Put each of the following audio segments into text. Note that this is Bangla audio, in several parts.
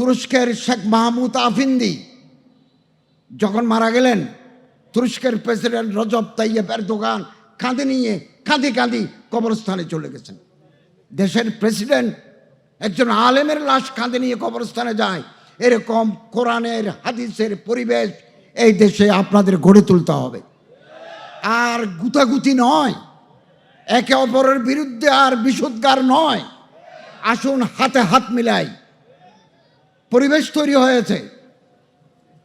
তুরস্কের শেখ মাহমুদ আফিন্দি যখন মারা গেলেন, তুরস্কের প্রেসিডেন্ট রজব তাইয়েব এরদোগান কাঁধে নিয়ে কাঁধে কাঁধি কবরস্থানে চলে গেছেন। দেশের প্রেসিডেন্ট একজন আলেমের লাশ কাঁধে নিয়ে কবরস্থানে যায়। এরকম কোরআনের, হাদিসের পরিবেশ এই দেশে আপনাদের গড়ে তুলতে হবে। আর গুতাগুতি নয়, একে অপরের বিরুদ্ধে আর বিশুদ্ধার নয়। আসুন হাতে হাত মিলাই পরিবেশ তৈরি হয়েছে,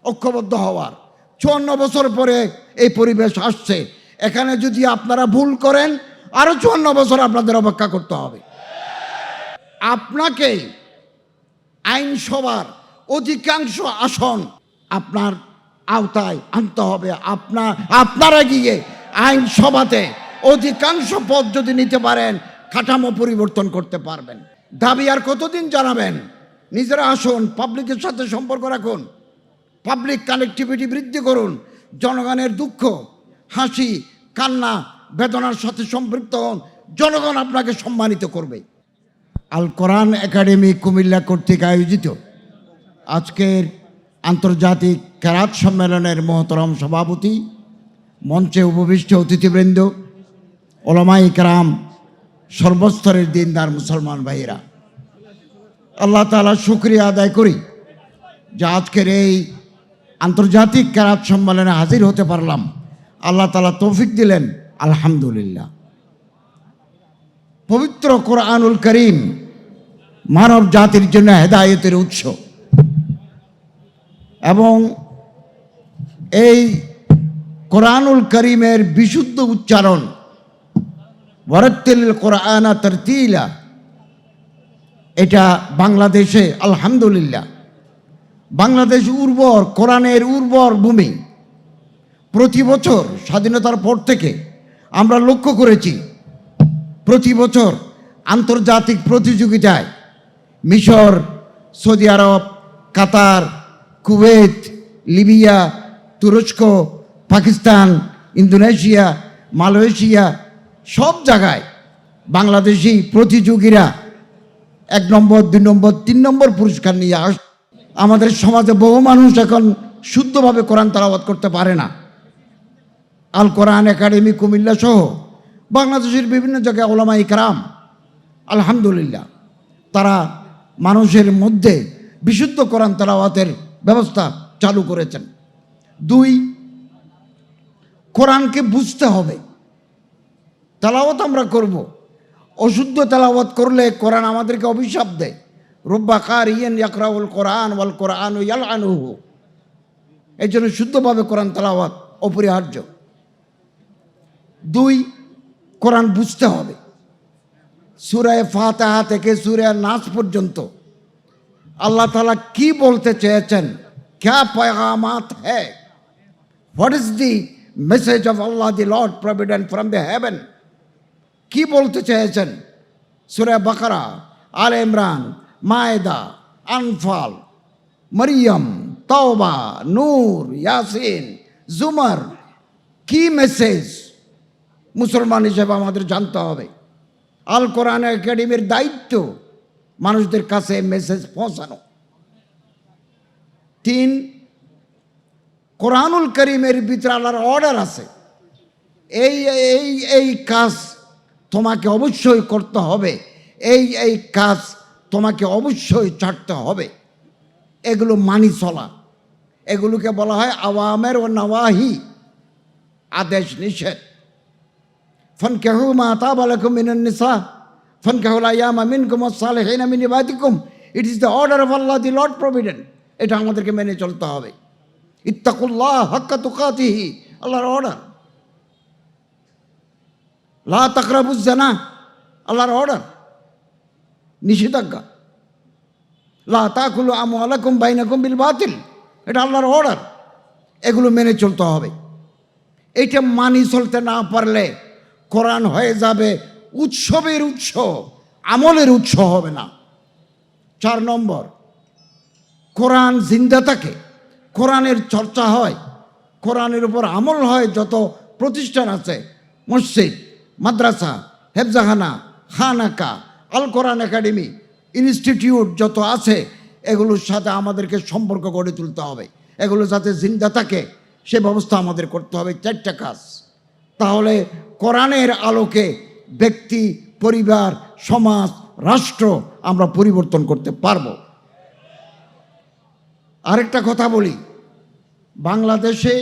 ঐক্যবদ্ধ হওয়ার। চুয়ান্ন বছর পরে এই পরিবেশ আসছে। এখানে যদি আপনারা ভুল করেন, আরও চুয়ান্ন বছর আপনাদের অপেক্ষা করতে হবে। আপনাকে আইনসভার অধিকাংশ আসন আপনার আওতায় আনতে হবে। আপনার আপনারা গিয়ে আইনসভাতে অধিকাংশ পদ যদি নিতে পারেন, কাঠামো পরিবর্তন করতে পারবেন। দাবি আর কতদিন জানাবেন? নিজেরা আসুন পাবলিকের সাথে সম্পর্ক রাখুন পাবলিক কানেক্টিভিটি বৃদ্ধি করুন, জনগণের দুঃখ, হাসি, কান্না, বেদনার সাথে সম্পৃক্ত হন, জনগণ আপনাকে সম্মানিত করবে। আল কোরআন একাডেমি কুমিল্লা কর্তৃক আয়োজিত আজকের আন্তর্জাতিক ক্যারাত সম্মেলনের মহতরম সভাপতি, মঞ্চে উপবিষ্ট অতিথিবৃন্দ ওলামাই কেরাম, সর্বস্তরের দিনদার মুসলমান ভাইয়েরা। আল্লাহ তালা শুক্রিয়া আদায় করি যে আজকের এই আন্তর্জাতিক ক্যারাত সম্মেলনে হাজির হতে পারলাম। আল্লাহ তালা তৌফিক দিলেন, আলহামদুলিল্লাহ। পবিত্র কোরআনুল করিম মানব জাতির জন্য হেদায়েতের উৎস। এবং এই কোরআনুল করিমের বিশুদ্ধ উচ্চারণ ওয়ারাত্তিল কোরআনা তরতিলা এটা বাংলাদেশে, আলহামদুলিল্লাহ। বাংলাদেশ উর্বর, কোরআনের উর্বর ভূমি। প্রতি বছর স্বাধীনতার পর থেকে আমরা লক্ষ্য করেছি, প্রতি বছর আন্তর্জাতিক প্রতিযোগিতায় মিশর, সৌদি আরব, কাতার, কুয়েত, লিবিয়া, তুরস্ক, পাকিস্তান, ইন্দোনেশিয়া, মালয়েশিয়া সব জায়গায় বাংলাদেশি প্রতিযোগীরা এক নম্বর, দুই নম্বর, তিন নম্বর পুরস্কার নিয়ে আস আমাদের সমাজে বহু মানুষ এখন শুদ্ধভাবে কোরআন তালাবাদ করতে পারে না। আল কোরআন একাডেমি, কুমিল্লা সহ বাংলাদেশের বিভিন্ন জায়গায় ওলামা ইকরাম আলহামদুলিল্লাহ, তারা মানুষের মধ্যে বিশুদ্ধ কোরআন তালাওয়াতের ব্যবস্থা চালু করেছেন। দুই, কোরআনকে বুঝতে হবে। তালাওয়াত আমরা করব। অশুদ্ধ তালাওয়াত করলে কোরআন আমাদেরকে অভিশাপ দেয়। রব্বা কার ইয়েন ইয়াকরাউল কোরআন ওয়াল কোরআন ইয়াল আনুহু এই জন্য শুদ্ধভাবে কোরআন তালাওয়াত অপরিহার্য। দুই, কোরআন বুঝতে হবে। সুরায় ফাতাহা থেকে সুরায় নাচ পর্যন্ত আল্লাহ তালা কি বলতে চেয়েছেন? ক্যা পয়গামাত হ্যাঁ what is the message of Allah the lord provident from the heaven কি বলতে চেয়েছেন? সুরে বাকারা, আল ইমরান, মায়দা, আনফাল, মরিয়ম, তওবা, নূর, ইয়াসিন, জুমার, কি মেসেজ মুসলমান হিসেবে আমাদের জানতে হবে? আল কোরআন একাডেমির দায়িত্ব মানুষদের কাছে মেসেজ পৌঁছানো। তিন, কোরআনুল করিমের ভিতরে আল্লাহর অর্ডার আছে। এই এই এই কাজ তোমাকে অবশ্যই করতে হবে। এই এই কাজ তোমাকে অবশ্যই ছাড়তে হবে। এগুলো মানি চলা। এগুলোকে বলা হয় আওয়ামের ও নওয়াহি আদেশ নিষেধ। ফনকেহু মাতা বালাকুম মিনান নিসা। ফনকেহুল আয়াম আমিন কুমার Salehin it is the order of Allah the lord provident এটা আমাদেরকে মেনে চলতে হবে। ইত্তাকুল্লাহ হক্কা তুকাতিহি। আল্লাহর অর্ডার লা তাকরাবুজ জানা, আল্লাহর অর্ডার, নিষেধাজ্ঞা। লা তাকুলু আমু আলাকুম বাইনাকুম বিল বাতিল, এটা আল্লাহর অর্ডার, এগুলো মেনে চলতে হবে। এইটা মানি চলতে না পারলে কোরআন হয়ে যাবে, উৎসবের উৎস, আমলের উৎস হবে না। চার নম্বর, কোরআন জিন্দা থাকে, কোরআনের চর্চা হয়, কোরআনের উপর আমল হয়, যত প্রতিষ্ঠান আছে, মসজিদ মাদ্রাসা, হেফজাখানা, খানাকা আল কোরআন একাডেমি, ইনস্টিটিউট যত আছে, এগুলোর সাথে আমাদেরকে সম্পর্ক গড়ে তুলতে হবে। এগুলো যাতে জিন্দা থাকে, সে ব্যবস্থা আমাদের করতে হবে চারটা কাজ। তাহলে কোরআনের আলোকে ব্যক্তি, পরিবার, সমাজ, রাষ্ট্র আমরা পরিবর্তন করতে পারব। আরেকটা কথা বলি, বাংলাদেশে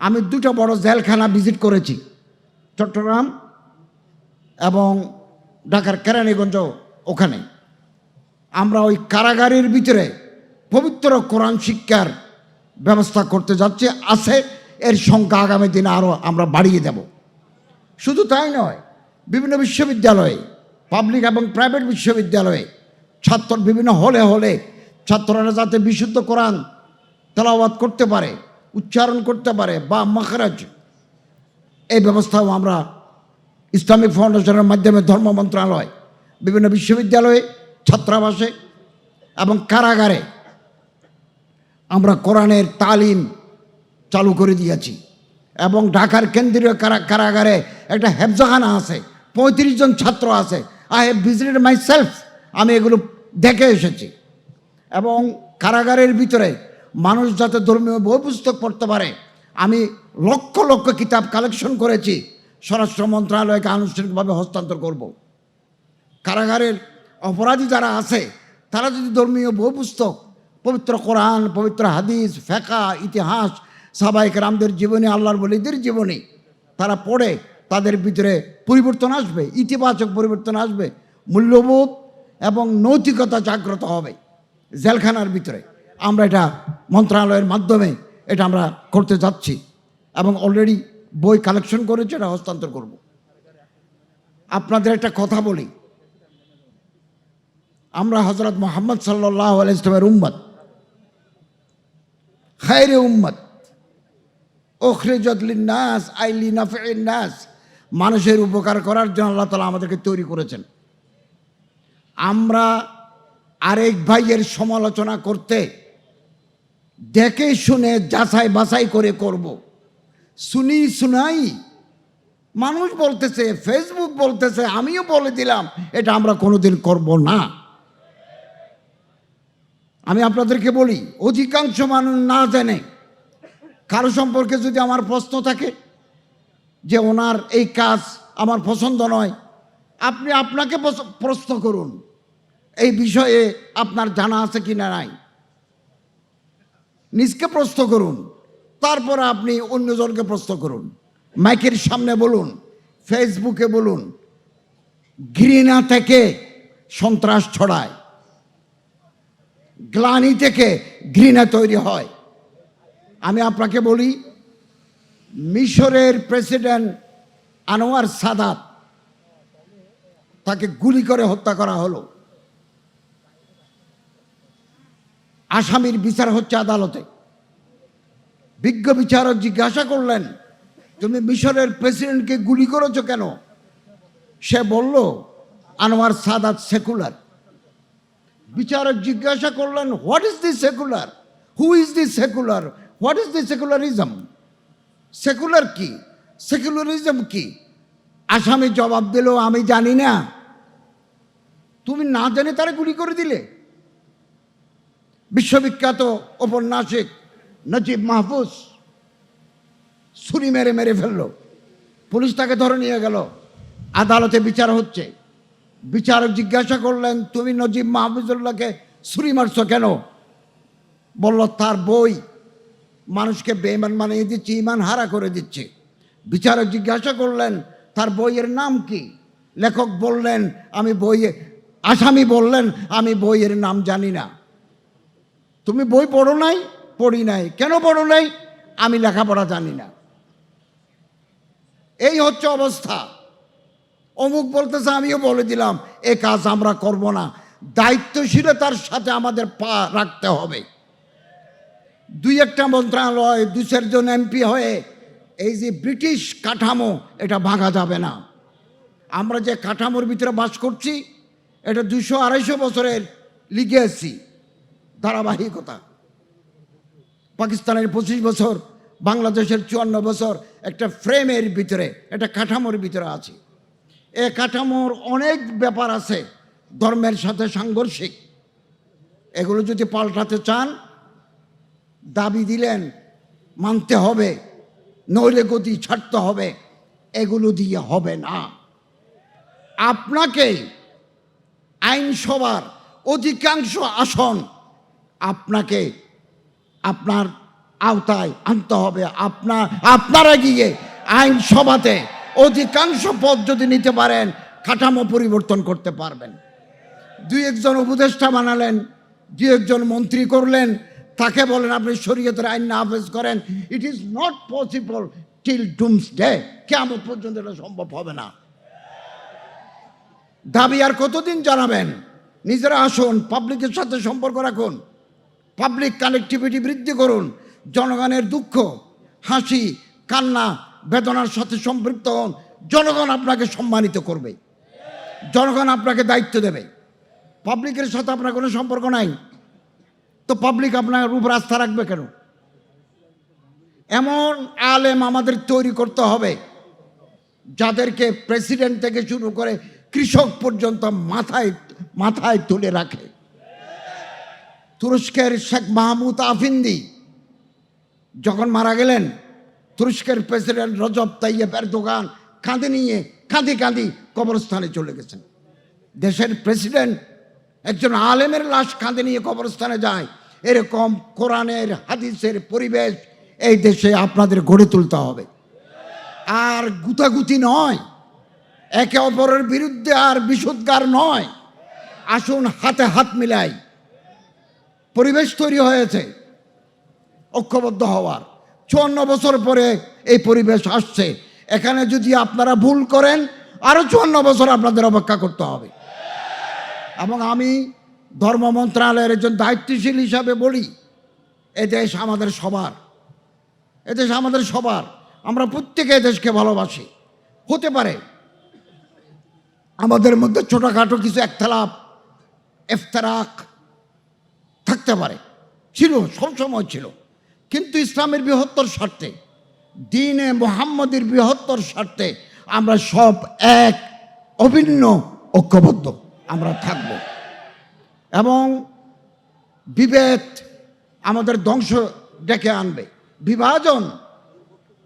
আমি দুটো বড় জেলখানা ভিজিট করেছি। চট্টগ্রাম এবং ঢাকার কেরানীগঞ্জ ওখানে। আমরা ওই কারাগারের ভিতরে পবিত্র কোরআন শিক্ষার ব্যবস্থা করতে যাচ্ছি, আছে, এর সংখ্যা আগামী দিনে আরও আমরা বাড়িয়ে দেব। শুধু তাই নয়, বিভিন্ন বিশ্ববিদ্যালয়ে, পাবলিক এবং প্রাইভেট বিশ্ববিদ্যালয়ে, ছাত্র বিভিন্ন হলে হলে ছাত্ররা যাতে বিশুদ্ধ কোরআন তেলাওয়াত করতে পারে, উচ্চারণ করতে পারে বা মাখরাজ এই ব্যবস্থাও আমরা ইসলামিক ফাউন্ডেশনের মাধ্যমে ধর্ম মন্ত্রণালয়, বিভিন্ন বিশ্ববিদ্যালয়ে ছাত্রাবাসে এবং কারাগারে আমরা কোরআনের তালিম চালু করে দিয়েছি। এবং ঢাকার কেন্দ্রীয় কারা, কারাগারে একটা হেফজাখানা আছে, পঁয়ত্রিশ জন ছাত্র আছে। I have visited myself আমি এগুলো দেখে এসেছি। এবং কারাগারের ভিতরে মানুষ যাতে ধর্মীয় বই পুস্তক পড়তে পারে, আমি লক্ষ লক্ষ কিতাব কালেকশন করেছি। স্বরাষ্ট্র মন্ত্রণালয়কে আনুষ্ঠানিকভাবে হস্তান্তর করব। কারাগারের অপরাধী যারা আছে, তারা যদি ধর্মীয় বই পুস্তক, পবিত্র কোরআন, পবিত্র হাদিস, ফেকা, ইতিহাস, সাবাইক রামদের জীবনী, আল্লাহর বলিদের জীবনী, তারা পড়ে, তাদের ভিতরে পরিবর্তন আসবে, ইতিবাচক পরিবর্তন আসবে, মূল্যবোধ এবং নৈতিকতা জাগ্রত হবে জেলখানার ভিতরে। আমরা এটা মন্ত্রণালয়ের মাধ্যমে এটা আমরা করতে যাচ্ছি। এবং অলরেডি বই কালেকশন করেছে, এটা হস্তান্তর করব। আপনাদের একটা কথা বলি। আমরা হজরত মোহাম্মদ সাল্লাহ ইসলামের উম্মত। খায়রে উম্মত। নাস আইলি নাস মানুষের উপকার করার জন্য আল্লাহ তালা আমাদেরকে তৈরি করেছেন। আমরা আরেক ভাইয়ের সমালোচনা করতে দেখে শুনে যাচাই বাছাই করে করব। শুনি শুনাই। মানুষ বলতেছে ফেসবুক বলতেছে, আমিও বলে দিলাম, এটা আমরা কোনোদিন করব না। আমি আপনাদেরকে বলি, অধিকাংশ মানুষ না জেনে, কারও সম্পর্কে যদি আমার প্রশ্ন থাকে, যে ওনার এই কাজ আমার পছন্দ নয়, আপনি আপনাকে প্রশ্ন করুন, এই বিষয়ে আপনার জানা আছে কি না নাই? নিজকে প্রশ্ন করুন। তারপর আপনি অন্যজনকে প্রশ্ন করুন। মাইকের সামনে বলুন, ফেসবুকে বলুন, ঘৃণা থেকে সন্ত্রাস ছড়ায়, গ্লানি থেকে ঘৃণা তৈরি হয়। আমি আপনাকে বলি, মিশরের প্রেসিডেন্ট আনোয়ার সাদাত তাকে গুলি করে হত্যা করা হলো। আসামির বিচার হচ্ছে আদালতে। বিজ্ঞ বিচারক জিজ্ঞাসা করলেন, তুমি মিশরের প্রেসিডেন্টকে গুলি করেছ কেন? সে বলল, আনোয়ার সাদাত সেকুলার। বিচারক জিজ্ঞাসা করলেন, what is the secular? Who is the secular? What is the secularism? Secular কি? সেকুলারিজম কি? আসামি জবাব দিল, আমি জানি না। তুমি না জানে তারা গুলি করে দিলে? বিশ্ববিখ্যাত ঔপন্যাসিক নজিব মাহফুজ। ছুরি মেরে মেরে ফেলল। পুলিশ তাকে ধরে নিয়ে গেল। আদালতে বিচার হচ্ছে। বিচারক জিজ্ঞাসা করলেন, তুমি নজিব মাহফুজুল্লাহকে ছুরি মারছো কেন? বলল, তার বই মানুষকে বেমান মানিয়ে দিচ্ছে ইমান হারা করে দিচ্ছে। বিচারক জিজ্ঞাসা করলেন, তার বইয়ের নাম কি? লেখক বললেন, আমি বইয়ে, আসামি বললেন, আমি বইয়ের নাম জানি না। তুমি বই পড়ো নাই? পড়ি নাই। কেন পড়ো নাই? আমি লেখাপড়া জানি না। এই হচ্ছে অবস্থা। অমুক বলতেছে, আমিও বলে দিলাম, এ কাজ আমরা করব না। দায়িত্বশীলতার সাথে আমাদের পা রাখতে হবে। দুই একটা মন্ত্রণালয় দু চারজন এমপি হয়ে, এই যে ব্রিটিশ কাঠামো, এটা ভাঙা যাবে না। আমরা যে কাঠামোর ভিতরে বাস করছি, এটা দুশো আড়াইশো বছরের লিগেছি ধারাবাহিকতা। পাকিস্তানের পঁচিশ বছর, বাংলাদেশের চুয়ান্ন বছর একটা ফ্রেমের ভিতরে, একটা কাঠামোর ভিতরে আছে। এ কাঠামোর অনেক ব্যাপার আছে, ধর্মের সাথে সাংঘর্ষিক। এগুলো যদি পাল্টাতে চান, দাবি দিলেন, মানতে হবে, নইলে গতি ছাড়তে হবে, এগুলো দিয়ে হবে না। আপনাকে আইনসভার অধিকাংশ আসন আপনাকে আপনার আওতায় আনতে হবে। আপনার, আপনারা গিয়ে আইনসভাতে অধিকাংশ পদ যদি নিতে পারেন, কাঠামো পরিবর্তন করতে পারবেন। দুই একজন উপদেষ্টা বানালেন, দুই একজন মন্ত্রী করলেন, তাকে বলেন, আপনি শরীয়তের আইন নাফেজ করেন। It is not possible till doomsday কেমন পর্যন্ত এটা সম্ভব হবে না। দাবি আর কতদিন জানাবেন? নিজেরা আসুন পাবলিকের সাথে সম্পর্ক রাখুন। পাবলিক কানেক্টিভিটি বৃদ্ধি করুন, জনগণের দুঃখ, হাসি, কান্না, বেদনার সাথে সম্পৃক্ত হন, জনগণ আপনাকে সম্মানিত করবে। জনগণ আপনাকে দায়িত্ব দেবে। পাবলিকের সাথে আপনার কোনো সম্পর্ক নাই। তো পাবলিক আপনার উপর আস্থা রাখবে কেন? এমন আলেম আমাদের তৈরি করতে হবে, যাদেরকে প্রেসিডেন্ট থেকে শুরু করে কৃষক পর্যন্ত মাথায় মাথায় তুলে রাখে। তুরস্কের শেখ মাহমুদ আফিন্দি যখন মারা গেলেন, তুরস্কের প্রেসিডেন্ট রজব তাইয়েব এরদোগান কাঁধে নিয়ে কাঁদি কাঁদি কবরস্থানে চলে গেছেন। দেশের প্রেসিডেন্ট একজন আলেমের লাশ কাঁধে নিয়ে কবরস্থানে যায়। এরকম কোরআনের, হাদিসের পরিবেশ এই দেশে আপনাদের গড়ে তুলতে হবে। আর গুতাগুতি নয়, একে অপরের বিরুদ্ধে আর বিশুদ্ধার নয়। আসুন হাতে হাত মিলাই। পরিবেশ তৈরি হয়েছে। ঐক্যবদ্ধ হওয়ার। চুয়ান্ন বছর পরে এই পরিবেশ আসছে। এখানে যদি আপনারা ভুল করেন, আরও চুয়ান্ন বছর আপনাদের অপেক্ষা করতে হবে। এবং আমি ধর্ম মন্ত্রণালয়ের একজন দায়িত্বশীল হিসাবে বলি, এ দেশ আমাদের সবার। এ দেশ আমাদের সবার। আমরা প্রত্যেকে এ দেশকে ভালোবাসি। হতে পারে। আমাদের মধ্যে ছোটোখাটো কিছু একতলাপ, এফতারাক থাকতে পারে। ছিল, সবসময় ছিল। কিন্তু ইসলামের বৃহত্তর স্বার্থে, দিনে মোহাম্মদের বৃহত্তর স্বার্থে আমরা সব এক, অভিন্ন, ঐক্যবদ্ধ আমরা থাকব। এবং বিভেদ আমাদের ধ্বংস ডেকে আনবে। বিভাজন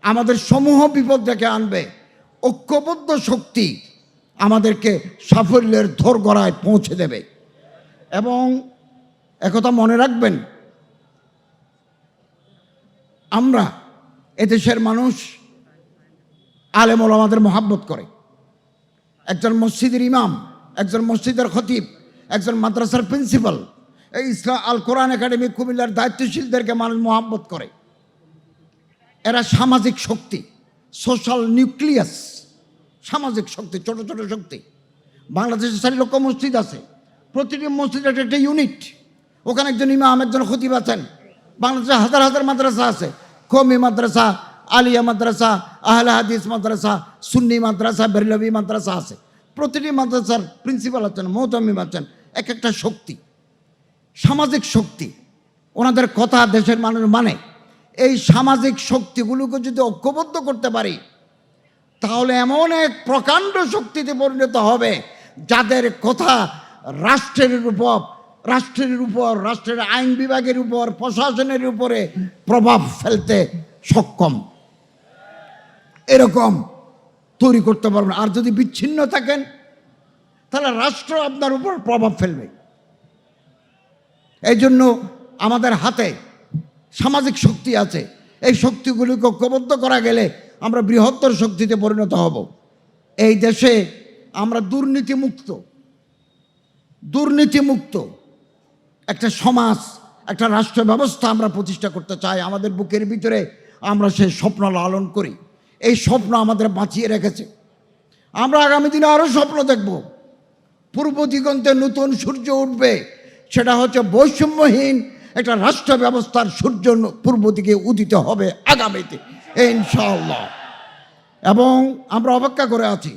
আমাদের সমূহ বিপদ ডেকে আনবে। ঐক্যবদ্ধ শক্তি আমাদেরকে সাফল্যের ধরগড়ায় পৌঁছে দেবে। এবং একথা মনে রাখবেন? আমরা এদেশের মানুষ আলেমল আমাদের মহাব্বত করে। একজন মসজিদের ইমাম, একজন মসজিদের খতিব, একজন মাদ্রাসার প্রিন্সিপাল, এই ইসলাম আল কোরআন একাডেমি কুমিল্লার দায়িত্বশীলদেরকে মানুষ মহাব্বত করে। এরা সামাজিক শক্তি, সোশ্যাল নিউক্লিয়াস, সামাজিক শক্তি, ছোট ছোট শক্তি। বাংলাদেশে চারি লক্ষ মসজিদ আছে। প্রতিটি মসজিদ একটা ইউনিট। ওখানে একজন ইমাম, একজন খতিব আছেন। বাংলাদেশে হাজার হাজার মাদ্রাসা আছে। কমি মাদ্রাসা, আলিয়া মাদ্রাসা, আহলে হাদিস মাদ্রাসা, সুন্নি মাদ্রাসা বেরলভি মাদ্রাসা আছে। প্রতিটি মাদ্রাসার প্রিন্সিপাল আছেন মৌতমিম আছেন, এক একটা শক্তি, সামাজিক শক্তি। ওনাদের কথা দেশের মানুষ মানে। এই সামাজিক শক্তিগুলোকে যদি ঐক্যবদ্ধ করতে পারি, তাহলে এমন এক প্রকাণ্ড শক্তিতে পরিণত হবে, যাদের কথা রাষ্ট্রের উপর রাষ্ট্রের উপর, রাষ্ট্রের আইন বিভাগের উপর, প্রশাসনের উপরে প্রভাব ফেলতে সক্ষম। এরকম তৈরি করতে পারবেন আর যদি বিচ্ছিন্ন থাকেন, তাহলে রাষ্ট্র আপনার উপর প্রভাব ফেলবে। এই জন্য আমাদের হাতে সামাজিক শক্তি আছে। এই শক্তিগুলিকে ঐক্যবদ্ধ করা গেলে আমরা বৃহত্তর শক্তিতে পরিণত হব। এই দেশে আমরা দুর্নীতিমুক্ত দুর্নীতিমুক্ত একটা সমাজ, একটা রাষ্ট্র ব্যবস্থা আমরা প্রতিষ্ঠা করতে চাই, আমাদের বুকের ভিতরে আমরা সেই স্বপ্ন লালন করি। এই স্বপ্ন আমাদের বাঁচিয়ে রেখেছে। আমরা আগামী দিনে আরও স্বপ্ন দেখব। পূর্ব দিগন্তে নতুন সূর্য উঠবে, সেটা হচ্ছে বৈষম্যহীন একটা রাষ্ট্র ব্যবস্থার সূর্য পূর্ব দিকে উদিত হবে আগামীতে, ইনশাআল্লাহ। এবং আমরা অপেক্ষা করে আছি।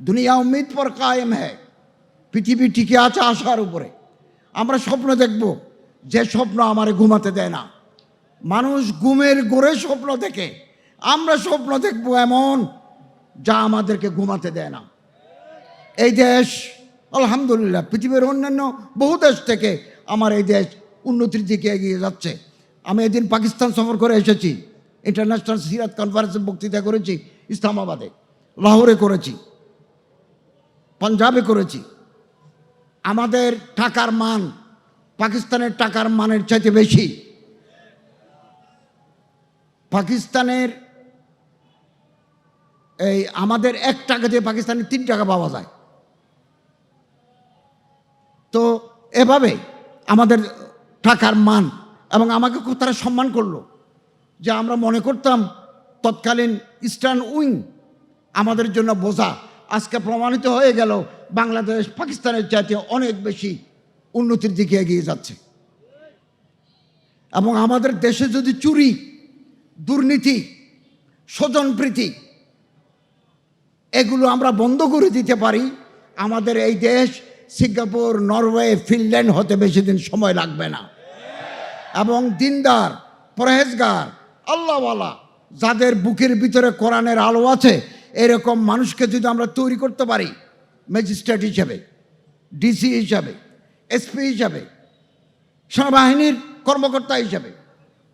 দুনিয়া উম্মিদ পর কায়েম হ্যাঁ। পৃথিবী টিকে আছে আশার উপরে। আমরা স্বপ্ন দেখব। যে স্বপ্ন আমার ঘুমাতে দেয় না। মানুষ ঘুমের গোড়ে স্বপ্ন দেখে। আমরা স্বপ্ন দেখব এমন যা আমাদেরকে ঘুমাতে দেয় না। এই দেশ, আলহামদুলিল্লাহ, পৃথিবীর অন্যান্য বহু দেশ থেকে আমার এই দেশ উন্নতির দিকে এগিয়ে যাচ্ছে। আমি এদিন পাকিস্তান সফর করে এসেছি। ইন্টারন্যাশনাল সিরাত কনফারেন্সে বক্তৃতা করেছি, ইসলামাবাদে। লাহোরে করেছি। পাঞ্জাবে করেছি। আমাদের টাকার মান পাকিস্তানের টাকার মানের চাইতে বেশি। পাকিস্তানের এই আমাদের এক টাকা দিয়ে পাকিস্তানের তিন টাকা পাওয়া যায়। তো এভাবে আমাদের টাকার মান এবং আমাকে তারা সম্মান করল যে আমরা মনে করতাম তৎকালীন ইস্টার্ন উইং আমাদের জন্য বোঝা। আজকে প্রমাণিত হয়ে গেল বাংলাদেশ পাকিস্তানের চাইতে অনেক বেশি উন্নতির দিকে এগিয়ে যাচ্ছে। এবং আমাদের দেশে যদি চুরি, দুর্নীতি, স্বজনপ্রীতি, এগুলো আমরা বন্ধ করে দিতে পারি, আমাদের এই দেশ সিঙ্গাপুর, নরওয়ে, ফিনল্যান্ড হতে বেশি দিন সময় লাগবে না। এবং দিনদার, পরহেজগার, আল্লাহওয়ালা, যাদের বুকের ভিতরে কোরআনের আলো আছে, এরকম মানুষকে যদি আমরা তৈরি করতে পারি ম্যাজিস্ট্রেট হিসাবে ডিসি হিসাবে এসপি হিসাবে, সেনাবাহিনীর কর্মকর্তা হিসাবে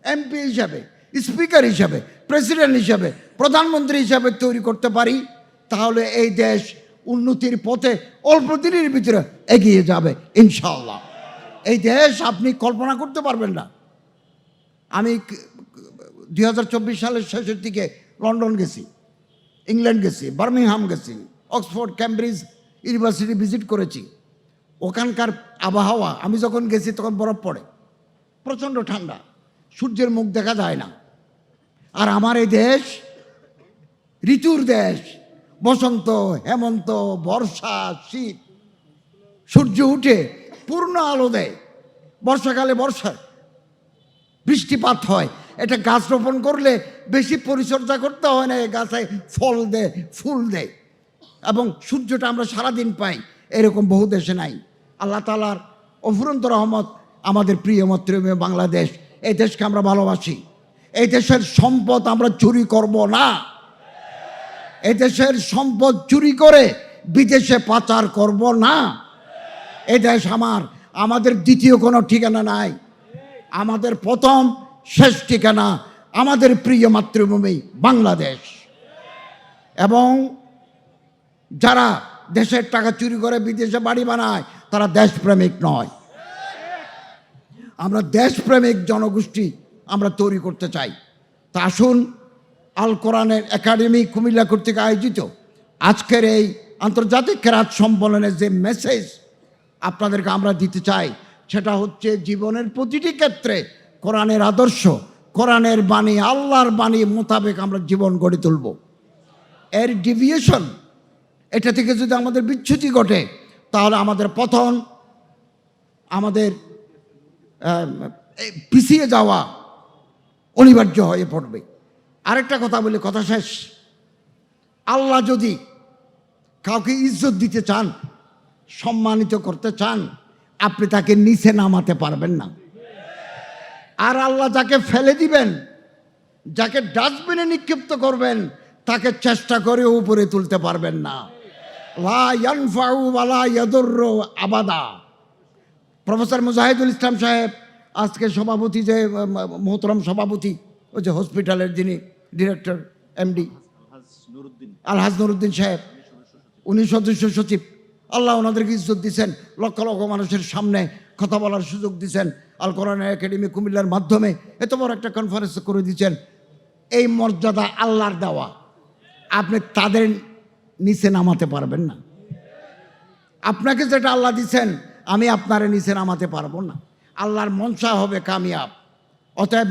এমপি হিসাবে, স্পিকার হিসাবে, প্রেসিডেন্ট হিসাবে, প্রধানমন্ত্রী হিসাবে তৈরি করতে পারি, তাহলে এই দেশ উন্নতির পথে অল্প দিনের ভিতরে এগিয়ে যাবে, ইনশাআল্লাহ। এই দেশ আপনি কল্পনা করতে পারবেন না। আমি দুই হাজার চব্বিশ সালের শেষের দিকে লন্ডন গেছি, ইংল্যান্ড গেছি, বার্মিংহাম গেছি, অক্সফোর্ড, ক্যামব্রিজ ইউনিভার্সিটি ভিজিট করেছি। ওখানকার আবহাওয়া, আমি যখন গেছি তখন বরফ পড়ে, প্রচণ্ড ঠান্ডা, সূর্যের মুখ দেখা যায় না। আর আমার এই দেশ, ঋতুর দেশ, বসন্ত, হেমন্ত, বর্ষা, শীত, সূর্য উঠে পূর্ণ আলো দেয়। বর্ষাকালে বর্ষা, বৃষ্টিপাত হয়। এটা গাছ রোপণ করলে বেশি পরিচর্যা করতে হয় না, এই গাছে ফল দেয়, ফুল দেয়। এবং সূর্যটা আমরা সারাদিন পাই, এরকম বহু দেশে নাই। আল্লাহ তালার অফুরন্ত রহমত আমাদের প্রিয় মাতৃভূমি বাংলাদেশ, এই দেশকে আমরা ভালোবাসি। এই দেশের সম্পদ আমরা চুরি করব না। এই দেশের সম্পদ চুরি করে বিদেশে পাচার করব না। এ দেশ আমার, আমাদের দ্বিতীয় কোনো ঠিকানা নাই। আমাদের প্রথম শেষ ঠিকানা আমাদের প্রিয় মাতৃভূমি বাংলাদেশ। এবং যারা দেশের টাকা চুরি করে বিদেশে বাড়ি বানায়, তারা দেশপ্রেমিক নয়। আমরা দেশপ্রেমিক জনগোষ্ঠী আমরা তৈরি করতে চাই। তা আসুন, আল কোরআনের একাডেমি কুমিল্লা কর্তৃক আয়োজিত আজকের এই আন্তর্জাতিক কেরাত সম্মেলনের যে মেসেজ আপনাদেরকে আমরা দিতে চাই, সেটা হচ্ছে জীবনের প্রতিটি ক্ষেত্রে কোরআনের আদর্শ, কোরআনের বাণী, আল্লাহর বাণী মোতাবেক আমরা জীবন গড়ে তুলব। এর ডিভিয়েশন এটা থেকে যদি আমাদের বিচ্যুতি ঘটে, তাহলে আমাদের পথন আমাদের পিছিয়ে যাওয়া অনিবার্য হয়ে পড়বে। আরেকটা কথা বলি, কথা শেষ। আল্লাহ যদি কাউকে ইজ্জত দিতে চান, সম্মানিত করতে চান, আপনি তাকে নিচে নামাতে পারবেন না। আর আল্লাহ যাকে ফেলে দিবেন, যাকে ডাস্টবিনে নিক্ষিপ্ত করবেন, তাকে চেষ্টা করে উপরে তুলতে পারবেন না। আবাদা। প্রফেসর মুজাহিদুল ইসলাম সাহেব আজকে সভাপতি যে মোহতরম সভাপতি ওই যে হসপিটালের যিনি ডিরেক্টর এমডি আলহাজ নুরুদ্দিন। সাহেব উনি সদস্য সচিব। আল্লাহ ওনাদেরকে ইজ্জত দিচ্ছেন লক্ষ লক্ষ মানুষের সামনে কথা বলার সুযোগ দিচ্ছেন আল কোরআন একাডেমি কুমিল্লার মাধ্যমে এত বড় একটা কনফারেন্স করে দিচ্ছেন। এই মর্যাদা আল্লাহর দেওয়া। আপনি তাদের নিচে নামাতে পারবেন না। আপনাকে যেটা আল্লাহ দিচ্ছেন, আমি আপনারে নিচে নামাতে পারব না। আল্লাহর মনসা হবে কামিয়াব। অতএব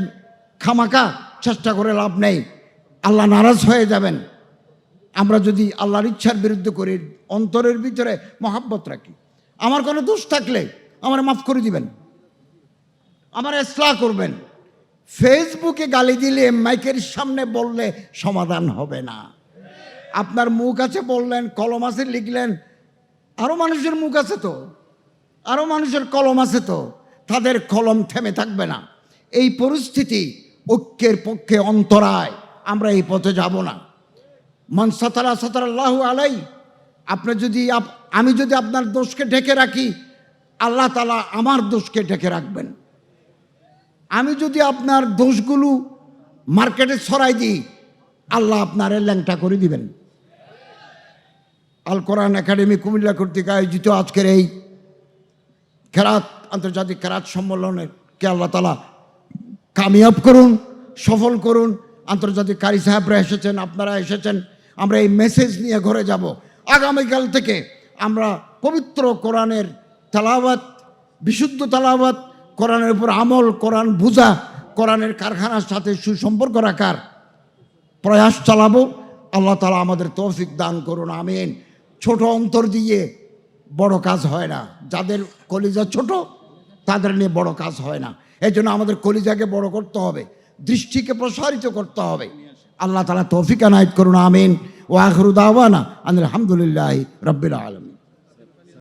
খামাকা চেষ্টা করে লাভ নেই। আল্লাহ নারাজ হয়ে যাবেন। আমরা যদি আল্লাহর ইচ্ছার বিরুদ্ধে করি, অন্তরের ভিতরে মহাব্বত রাখি। আমার কোনো দোষ থাকলে আমার মাফ করে দিবেন। আমার এসলা করবেন। ফেসবুকে গালি দিলে, মাইকের সামনে বললে সমাধান হবে না। আপনার মুখ আছে বললেন, কলম আছে লিখলেন আরও মানুষের মুখ আছে তো আরও মানুষের কলম আছে তো, তাদের কলম থেমে থাকবে না। এই পরিস্থিতি ঐক্যের পক্ষে অন্তরায়, আমরা এই পথে যাব না। মন সাতারা সাতারাল্লাহু আলাই, আপনি যদি আমি যদি আপনার দোষকে ঢেকে রাখি, আল্লাহ তালা আমার দোষকে ঢেকে রাখবেন। আমি যদি আপনার দোষগুলো মার্কেটে ছড়াই দিই আল্লাহ আপনার ল্যাংটা করে দিবেন। আল কোরআন একাডেমি কুমিল্লা কর্তৃক আয়োজিত আজকের এই খেরাত, আন্তর্জাতিক খেরাত সম্মেলনের কে আল্লাহ তালা কামিয়াব করুন, সফল করুন। আন্তর্জাতিক কারি সাহেবরা এসেছেন, আপনারা এসেছেন, আমরা এই মেসেজ নিয়ে ঘরে যাব। আগামীকাল থেকে আমরা পবিত্র কোরআনের তালাবাত বিশুদ্ধ তালাবাত কোরআনের উপর আমল, কোরআন বুঝা কোরআনের কারখানার সাথে সুসম্পর্ক রাখার প্রয়াস চালাবো। আল্লাহ তালা আমাদের তৌফিক দান করুন, আমিন। ছোট অন্তর দিয়ে বড় কাজ হয় না। যাদের কলিজা ছোট, তাদের নিয়ে বড় কাজ হয় না। এই জন্য আমাদের কলিজাকে বড় করতে হবে, দৃষ্টিকে প্রসারিত করতে হবে। আল্লাহ তালা তৌফিক আনায়ত করুন, আমিন। ও আখরুদ আওয়ানা আলহামদুলিল্লাহ রব্বিল আলম